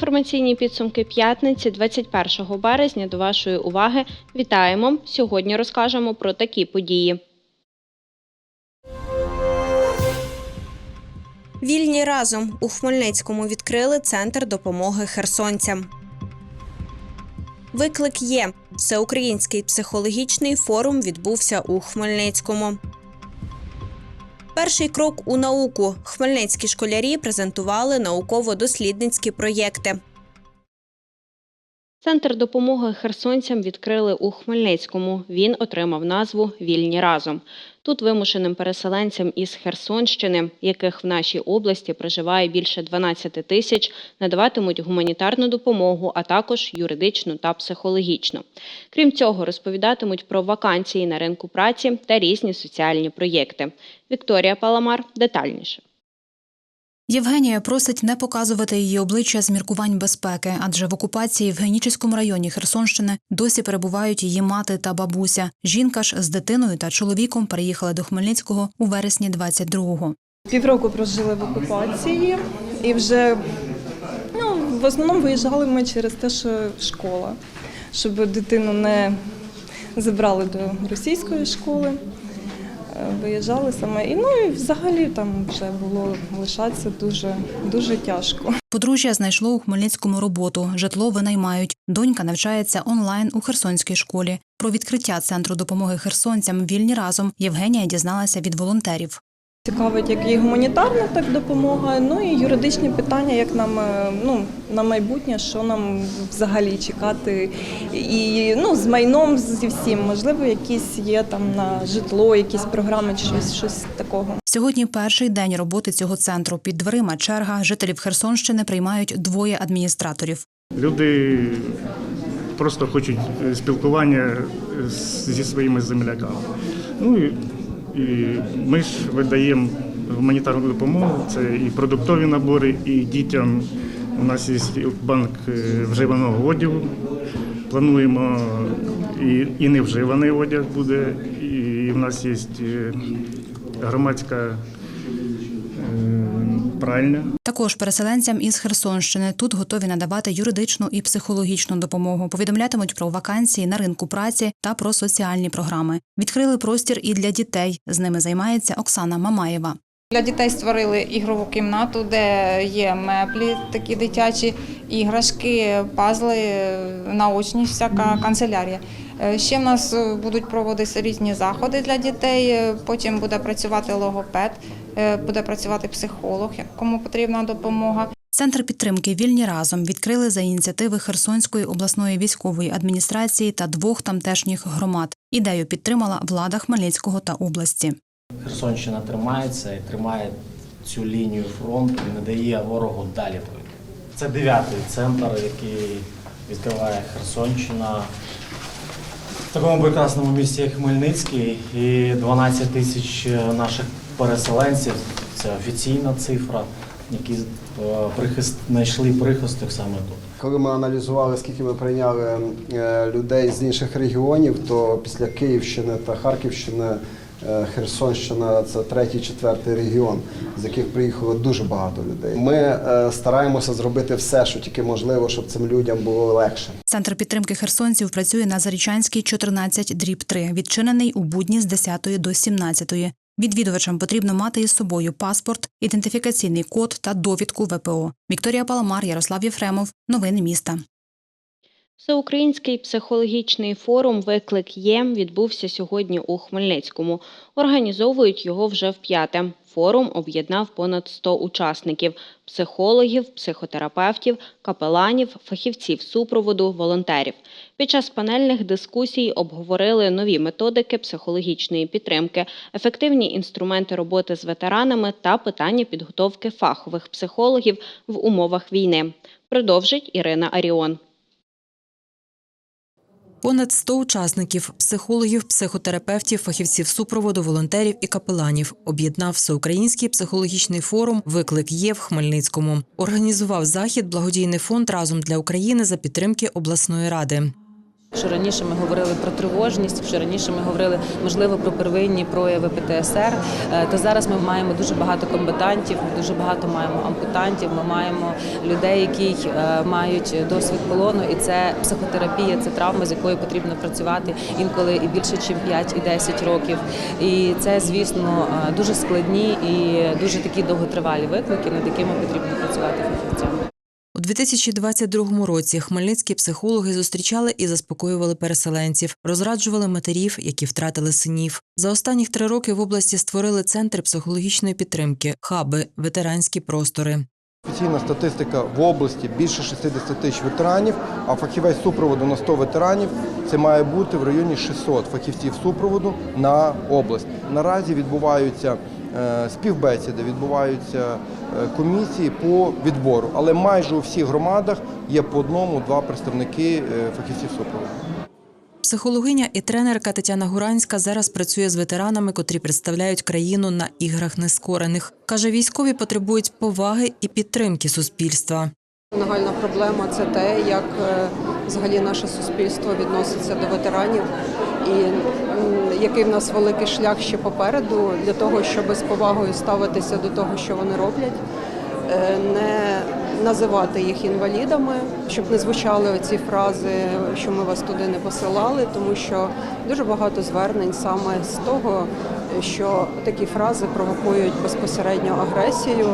Інформаційні підсумки п'ятниці, 21 березня. До вашої уваги вітаємо. Сьогодні розкажемо про такі події. Вільні разом у Хмельницькому відкрили центр допомоги херсонцям. Виклик є. Всеукраїнський психологічний форум відбувся у Хмельницькому. Перший крок у науку. Хмельницькі школярі презентували науково-дослідницькі проєкти. Центр допомоги херсонцям відкрили у Хмельницькому. Він отримав назву Вільні разом. Тут вимушеним переселенцям із Херсонщини, яких в нашій області проживає більше 12 тисяч, надаватимуть гуманітарну допомогу, а також юридичну та психологічну. Крім цього, розповідатимуть про вакансії на ринку праці та різні соціальні проєкти. Вікторія Паламар детальніше. Євгенія просить не показувати її обличчя з міркувань безпеки, адже в окупації в Генічеському районі Херсонщини досі перебувають її мати та бабуся. Жінка ж з дитиною та чоловіком переїхала до Хмельницького у вересні 22-го. Півроку прожили в окупації і вже ну, в основному виїжджали ми через те, що школа, щоб дитину не забрали до російської школи. Виїжджали саме. І ну і взагалі там вже було лишатися дуже, дуже тяжко. Подружжя знайшло у Хмельницькому роботу, житло винаймають. Донька навчається онлайн у Херсонській школі. Про відкриття центру допомоги херсонцям вільні разом Євгенія дізналася від волонтерів. Цікавить як і гуманітарна так допомога, ну і юридичні питання, як нам е, ну, на майбутнє, що нам взагалі чекати, і ну, з майном зі всім, можливо, якісь є там на житло, якісь програми щось, щось такого. Сьогодні перший день роботи цього центру. Під дверима черга жителів Херсонщини приймають двоє адміністраторів. Люди просто хочуть е, спілкування зі своїми земляками. Ну і, і ми ж видаємо гуманітарну допомогу, це і продуктові набори, і дітям. У нас є банк е, вживаного одягу. Плануємо і, і невживаний одяг буде. І в нас є е, громадська пральня. Також переселенцям із Херсонщини тут готові надавати юридичну і психологічну допомогу. Повідомлятимуть про вакансії на ринку праці та про соціальні програми. Відкрили простір і для дітей. З ними займається Оксана Мамаєва. Для дітей створили ігрову кімнату, де є меблі, такі дитячі іграшки, пазли, наочні, всяка канцелярія. Е, Ще в нас е, будуть проводитися різні заходи для дітей. е, Потім буде працювати логопед, буде працювати психолог, кому потрібна допомога. Центр підтримки Вільні разом відкрили за ініціативи Херсонської обласної військової адміністрації та двох тамтешніх громад. Ідею підтримала влада Хмельницького та області. Херсонщина тримається і тримає цю лінію фронту і не дає ворогу далі. Це дев'ятий центр, який відкриває Херсонщина такому прекрасному місті, як Хмельницький, і 12 тисяч наших переселенців. Це офіційна цифра, які е, прихист знайшли прихисток саме тут. Коли ми аналізували, скільки ми прийняли е, людей з інших регіонів, то після Київщини та Харківщини е, Херсонщина це третій, четвертий регіон, з яких приїхало дуже багато людей. Ми е, стараємося зробити все, що тільки можливо, щоб цим людям було легше. Центр підтримки херсонців працює на Зарічанській 14 дріб 3, відчинений у будні з 10 до 17. Відвідувачам потрібно мати із собою паспорт, ідентифікаційний код та довідку ВПО. Вікторія Паламар, Ярослав Єфремов. Новини міста. Всеукраїнський психологічний форум Виклик є відбувся сьогодні у Хмельницькому. Організовують його вже вп'яте. Форум об'єднав понад 100 учасників: психологів, психотерапевтів, капеланів, фахівців супроводу, волонтерів. Під час панельних дискусій обговорили нові методики психологічної підтримки, ефективні інструменти роботи з ветеранами та питання підготовки фахових психологів в умовах війни. Продовжить Ірина Аріон. Понад 100 учасників психологів, психотерапевтів, фахівців супроводу, волонтерів і капеланів об'єднав всеукраїнський психологічний форум Виклик є в Хмельницькому. Організував захід благодійний фонд разом для України за підтримки обласної ради. Що раніше ми говорили про тривожність, що раніше ми говорили можливо про первинні прояви ПТСР, е, то зараз ми маємо дуже багато комбатантів, ми дуже багато маємо ампутантів. Ми маємо людей, які е, мають досвід полону, і це психотерапія, це травма, з якою потрібно працювати інколи і більше, ніж 5 і 10 років. І це, звісно, е, дуже складні і дуже такі довготривалі виклики, над якими потрібно працювати фахівцям. У 2022 році хмельницькі психологи зустрічали і заспокоювали переселенців, розраджували матерів, які втратили синів. За останніх три роки в області створили центри психологічної підтримки, хаби, ветеранські простори. Офіційна статистика в області більше 60 тисяч ветеранів, а фахівець супроводу на 100 ветеранів це має бути в районі 600 фахівців супроводу на область. Наразі відбуваються співбесіди, відбуваються е, комісії по відбору, але майже у всіх громадах є по одному-два представники е, фахівців супроводу. Психологиня і тренерка Тетяна Гуранська зараз працює з ветеранами, котрі представляють країну на іграх нескорених. Каже, військові потребують поваги і підтримки суспільства. Нагальна проблема це те, як е, взагалі наше суспільство відноситься до ветеранів, і який в нас великий шлях ще попереду для того, щоб з повагою ставитися до того, що вони роблять, е, не називати їх інвалідами, щоб не звучали оці фрази, що ми вас туди не посилали, тому що дуже багато звернень саме з того, що такі фрази провокують безпосередньо агресію.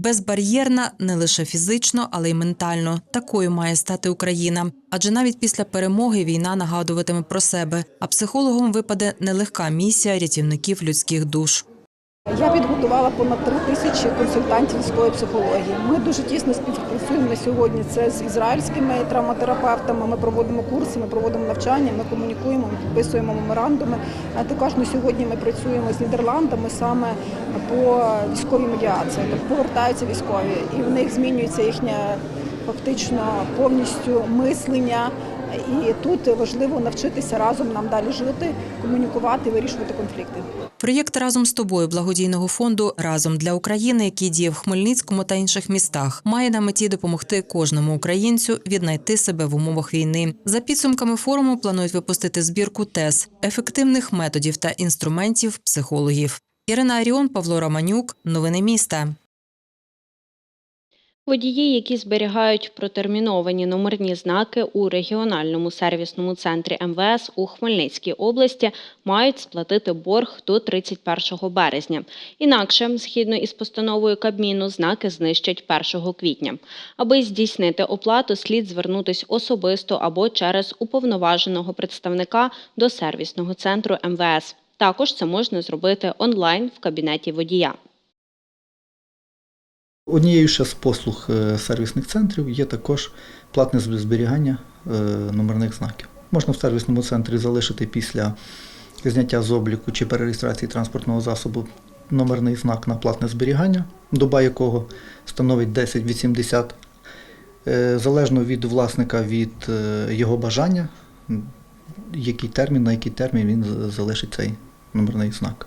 Безбар'єрна не лише фізично, але й ментально. Такою має стати Україна. Адже навіть після перемоги війна нагадуватиме про себе. А психологом випаде нелегка місія рятівників людських душ. Я підготувала понад три тисячі консультантів військової психології. Ми дуже тісно співпрацюємо на сьогодні. Це з ізраїльськими травматерапевтами. Ми проводимо курси, ми проводимо навчання, ми комунікуємо, ми підписуємо меморандуми. А також на сьогодні ми працюємо з Нідерландами саме по військовій медіації. Тобто повертаються військові, і в них змінюється їхнє фактично повністю мислення. І тут важливо навчитися разом нам далі жити, комунікувати, вирішувати конфлікти. Проєкт разом з тобою благодійного фонду Разом для України, який діє в Хмельницькому та інших містах, має на меті допомогти кожному українцю віднайти себе в умовах війни. За підсумками форуму планують випустити збірку ТЕС ефективних методів та інструментів психологів. Ірина Аріон, Павло Романюк. Новини міста. Водії, які зберігають протерміновані номерні знаки у регіональному сервісному центрі МВС у Хмельницькій області, мають сплатити борг до 31 березня. Інакше, згідно із постановою Кабміну, знаки знищать 1 квітня. Аби здійснити оплату, слід звернутись особисто або через уповноваженого представника до сервісного центру МВС. Також це можна зробити онлайн в кабінеті водія. Однією ще з послуг е, сервісних центрів є також платне зберігання е, номерних знаків. Можна в сервісному центрі залишити після зняття з обліку чи перереєстрації транспортного засобу номерний знак на платне зберігання, доба якого становить 10-80, Е, залежно від власника від його бажання, який термін, на який термін він залишить цей номерний знак.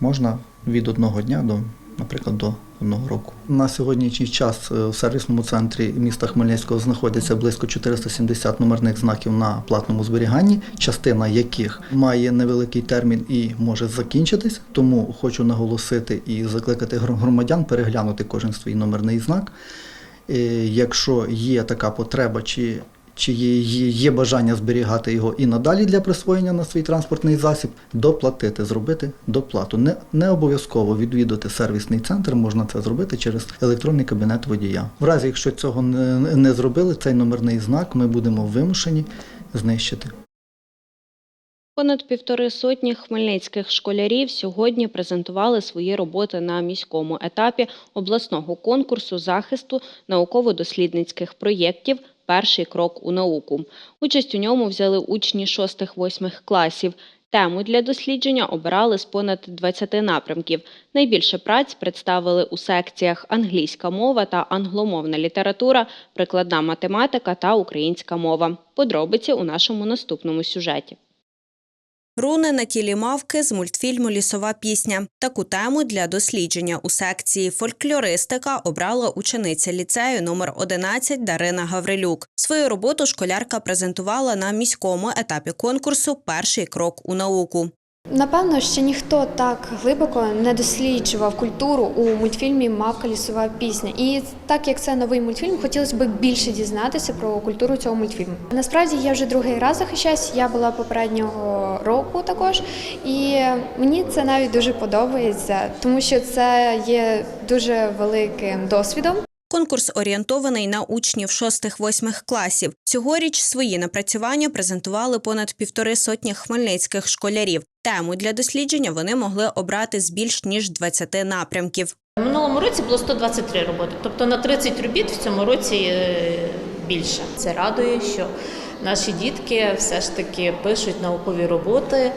Можна від одного дня до, наприклад, до одного року. На сьогоднішній час е, в сервісному центрі міста Хмельницького знаходиться близько 470 номерних знаків на платному зберіганні, частина яких має невеликий термін і може закінчитись. Тому хочу наголосити і закликати гр- громадян переглянути кожен свій номерний знак. Е, Якщо є така потреба, чи чи є, бажання зберігати його і надалі для присвоєння на свій транспортний засіб, доплатити, зробити доплату. Не, не обов'язково відвідати сервісний центр, можна це зробити через електронний кабінет водія. В разі, якщо цього не, не зробили, цей номерний знак ми будемо вимушені знищити. Понад півтори сотні хмельницьких школярів сьогодні презентували свої роботи на міському етапі обласного конкурсу захисту науково-дослідницьких проєктів Перший крок у науку. Участь у ньому взяли учні 6-8 класів. Тему для дослідження обирали з понад 20 напрямків. Найбільше праць представили у секціях англійська мова та англомовна література, прикладна математика та українська мова. Подробиці у нашому наступному сюжеті. Руни на тілі мавки з мультфільму Лісова пісня. Таку тему для дослідження у секції фольклористика обрала учениця ліцею номер 11 Дарина Гаврилюк. Свою роботу школярка презентувала на міському етапі конкурсу Перший крок у науку. Напевно, ще ніхто так глибоко не досліджував культуру у мультфільмі Мавка лісова пісня. І так як це новий мультфільм, хотілося б більше дізнатися про культуру цього мультфільму. Насправді я вже другий раз захищаюсь. Я була попереднього року також, і мені це навіть дуже подобається, тому що це є дуже великим досвідом. Конкурс орієнтований на учнів 6-8 класів. Цьогоріч свої напрацювання презентували понад півтори сотні хмельницьких школярів. Тему для дослідження вони могли обрати з більш ніж 20 напрямків. Минулому році було 123 роботи, тобто на 30 робіт в цьому році е, більше. Це радує, що наші дітки все ж таки пишуть наукові роботи.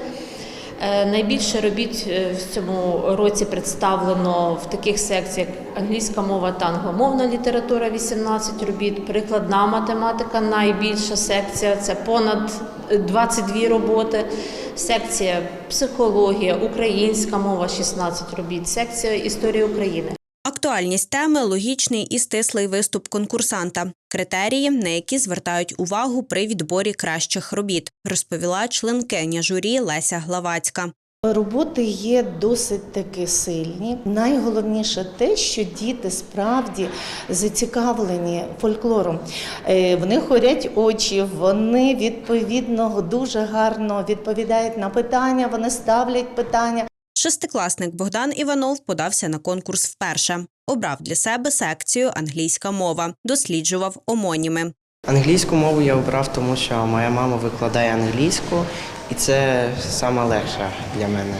Е, Найбільше робіт е, в цьому році представлено в таких секціях англійська мова та англомовна література 18 робіт, прикладна математика найбільша секція це понад 22 роботи. Секція психологія, українська мова 16 робіт, секція історія України. Актуальність теми логічний і стислий виступ конкурсанта. Критерії, на які звертають увагу при відборі кращих робіт, розповіла членкиня журі Леся Главацька. Роботи є досить таки сильні. Найголовніше те, що діти справді зацікавлені фольклором. Е, В горять очі, вони відповідно дуже гарно відповідають на питання, вони ставлять питання. Шестикласник Богдан Іванов подався на конкурс вперше. Обрав для себе секцію англійська мова, досліджував омоніми. Англійську мову я обрав, тому що моя мама викладає англійську, і це саме легше для мене.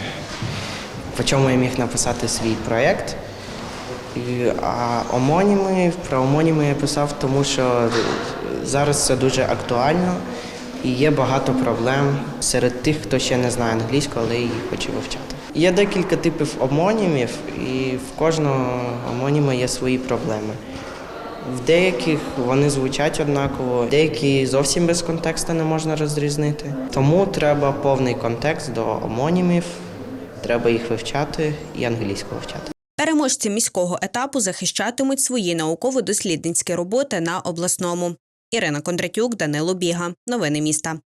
По чому я міг написати свій проєкт. А омоніми, про омоніми я писав, тому що зараз це дуже актуально і є багато проблем серед тих, хто ще не знає англійську, але її хоче вивчати. Є декілька типів омонімів, і в кожного омоніма є свої проблеми. В деяких вони звучать однаково, деякі зовсім без контексту не можна розрізнити. Тому треба повний контекст до омонімів, треба їх вивчати і англійську вивчати. Переможці міського етапу захищатимуть свої науково-дослідницькі роботи на обласному. Ірина Кондратюк, Данило Біга. Новини міста.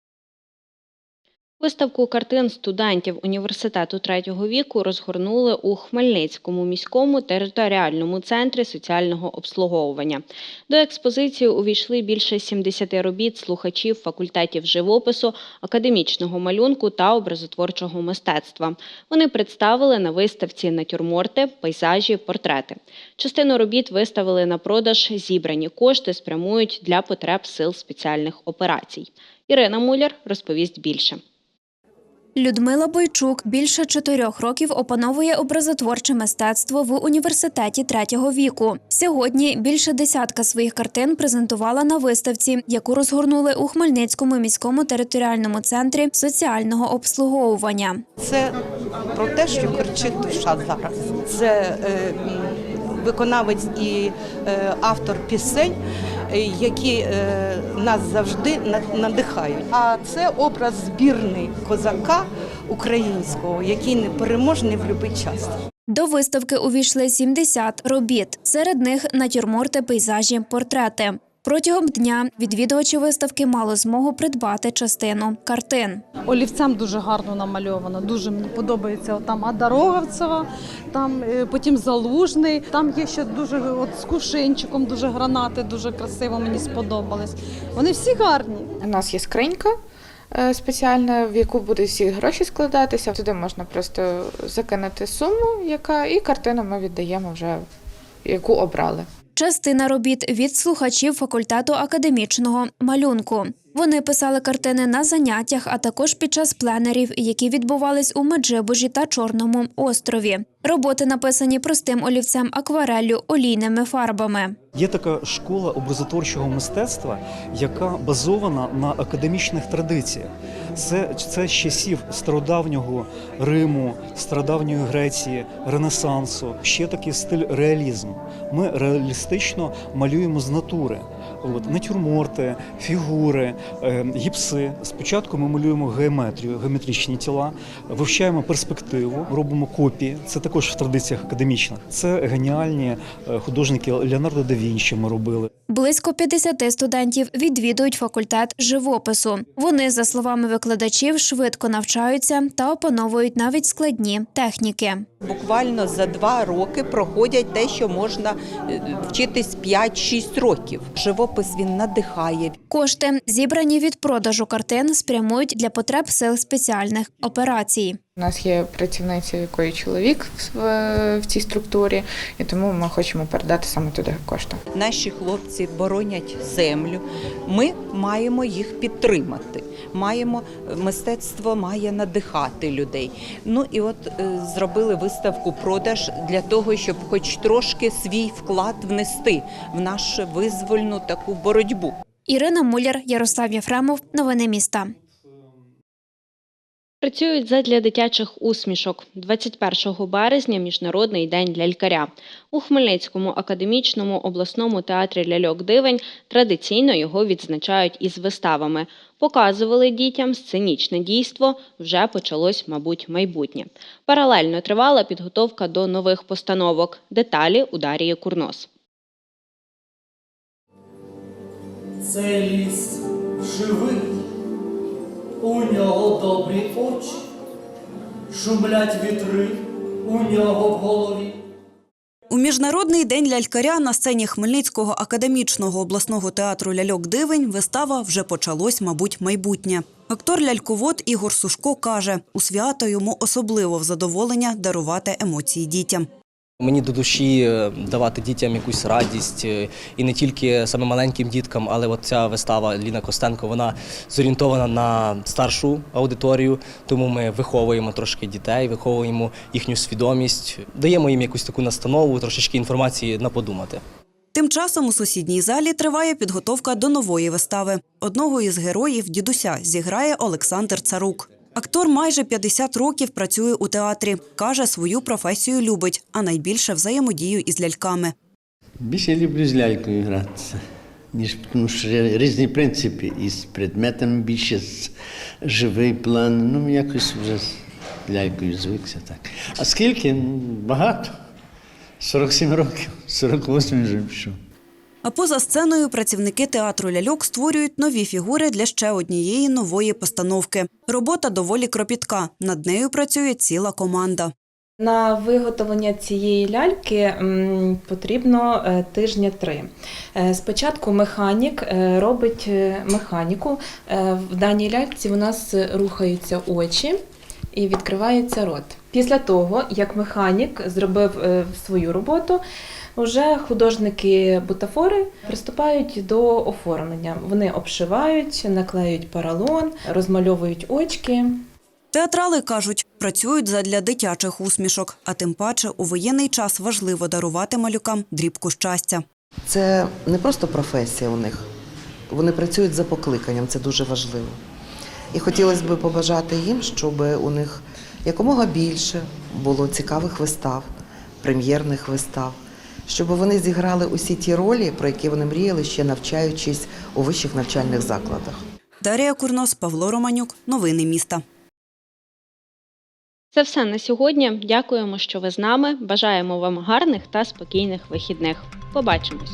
Виставку картин студентів університету третього віку розгорнули у Хмельницькому міському територіальному центрі соціального обслуговування. До експозиції увійшли більше 70 робіт слухачів факультетів живопису, академічного малюнку та образотворчого мистецтва. Вони представили на виставці натюрморти, пейзажі, портрети. Частину робіт виставили на продаж. Зібрані кошти спрямують для потреб сил спеціальних операцій. Ірина Муляр розповість більше. Людмила Бойчук більше чотирьох років опановує образотворче мистецтво в університеті третього віку. Сьогодні більше десятка своїх картин презентувала на виставці, яку розгорнули у Хмельницькому міському територіальному центрі соціального обслуговування. Це про те, що кричить душа зараз. Це е, виконавець і е, автор пісень, які е, нас завжди на- надихають. А це образ збірний козака українського, який непереможний в будь-який час. До виставки увійшли 70 робіт. Серед них натюрморти, пейзажі, портрети. Протягом дня відвідувачі виставки мали змогу придбати частину картин. Олівцем дуже гарно намальовано. Дуже мені подобається там Ада Роговцева, там е, потім Залужний. Там є ще дуже от з кувшинчиком, дуже гранати, дуже красиво мені сподобались. Вони всі гарні. У нас є скринька е, спеціальна, в яку будуть всі гроші складатися. Туди можна просто закинути суму, яка і картину ми віддаємо вже, яку обрали. Частина робіт від слухачів факультету академічного малюнку. Вони писали картини на заняттях, а також під час пленерів, які відбувались у Меджибужі та Чорному острові. Роботи написані простим олівцем аквареллю, олійними фарбами. Є така школа образотворчого мистецтва, яка базована на академічних традиціях. Це, це з часів стародавнього Риму, стародавньої Греції, Ренесансу. Ще такий стиль реалізму. Ми реалістично малюємо з натури. от, натюрморти, фігури, е, гіпси. Спочатку ми малюємо геометрію, геометричні тіла, вивчаємо перспективу, робимо копії. Це також в традиціях академічних. Це геніальні е, художники Леонардо да Вінчі ми робили. Близько 50 студентів відвідують факультет живопису. Вони, за словами викладачів, швидко навчаються та опановують навіть складні техніки. Буквально за два роки проходять те, що можна е, вчитись 5-6 років. Живопис він надихає. Кошти, зібрані від продажу картин, спрямують для потреб сил спеціальних операцій. У нас є працівниця, якої чоловік в, в цій структурі, і тому ми хочемо передати саме туди кошти. Наші хлопці боронять землю. Ми маємо їх підтримати. Маємо мистецтво має надихати людей. Ну і от е, зробили виставку продаж для того, щоб хоч трошки свій вклад внести в нашу визвольну таку боротьбу. Ірина Муляр, Ярослав Єфремов. Новини міста. Працюють задля дитячих усмішок. 21 березня Міжнародний день лялькаря. У Хмельницькому академічному обласному театрі ляльок дивень традиційно його відзначають із виставами. Показували дітям сценічне дійство. Вже почалось, мабуть, майбутнє. Паралельно тривала підготовка до нових постановок. Деталі у Дарії Курнос. Це ліс живий, у нього добрі очі, шумлять вітри у нього в голові. У міжнародний день лялькаря на сцені Хмельницького академічного обласного театру ляльок дивень вистава вже почалось, мабуть, майбутнє. Актор ляльковод Ігор Сушко каже, у свято йому особливо в задоволення дарувати емоції дітям. Мені до душі е, давати дітям якусь радість е, і не тільки саме маленьким діткам, але от ця вистава Ліна Костенко вона зорієнтована на старшу аудиторію, тому ми виховуємо трошки дітей, виховуємо їхню свідомість, даємо їм якусь таку настанову, трошечки інформації на подумати. Тим часом у сусідній залі триває підготовка до нової вистави. Одного із героїв дідуся зіграє Олександр Царук. Актор майже 50 років працює у театрі. Каже, свою професію любить, а найбільше взаємодію із ляльками. Більше люблю з лялькою гратися, ніж тому що різні принципи. І з предметами більше з живий план. Ну, якось вже з лялькою звикся так. А скільки? Ну, Багато. 47 років, 48 вже пішов. А поза сценою працівники театру ляльок створюють нові фігури для ще однієї нової постановки. Робота доволі кропітка. Над нею працює ціла команда. На виготовлення цієї ляльки потрібно е, тижня три. Е, Спочатку механік е, робить механіку. В даній ляльці у нас рухаються очі і відкривається рот. Після того, як механік зробив свою роботу, вже художники бутафори приступають до оформлення. Вони обшивають, наклеюють поролон, розмальовують очки. Театрали кажуть, працюють задля дитячих усмішок, а тим паче у воєнний час важливо дарувати малюкам дрібку щастя. Це не просто професія у них. Вони працюють за покликанням, це дуже важливо. І хотілося б побажати їм, щоб у них якомога більше було цікавих вистав, прем'єрних вистав, щоб вони зіграли усі ті ролі, про які вони мріяли, ще навчаючись у вищих навчальних закладах. Дарія Курнос, Павло Романюк. Новини міста. Це все на сьогодні. Дякуємо, що ви з нами. Бажаємо вам гарних та спокійних вихідних. Побачимось!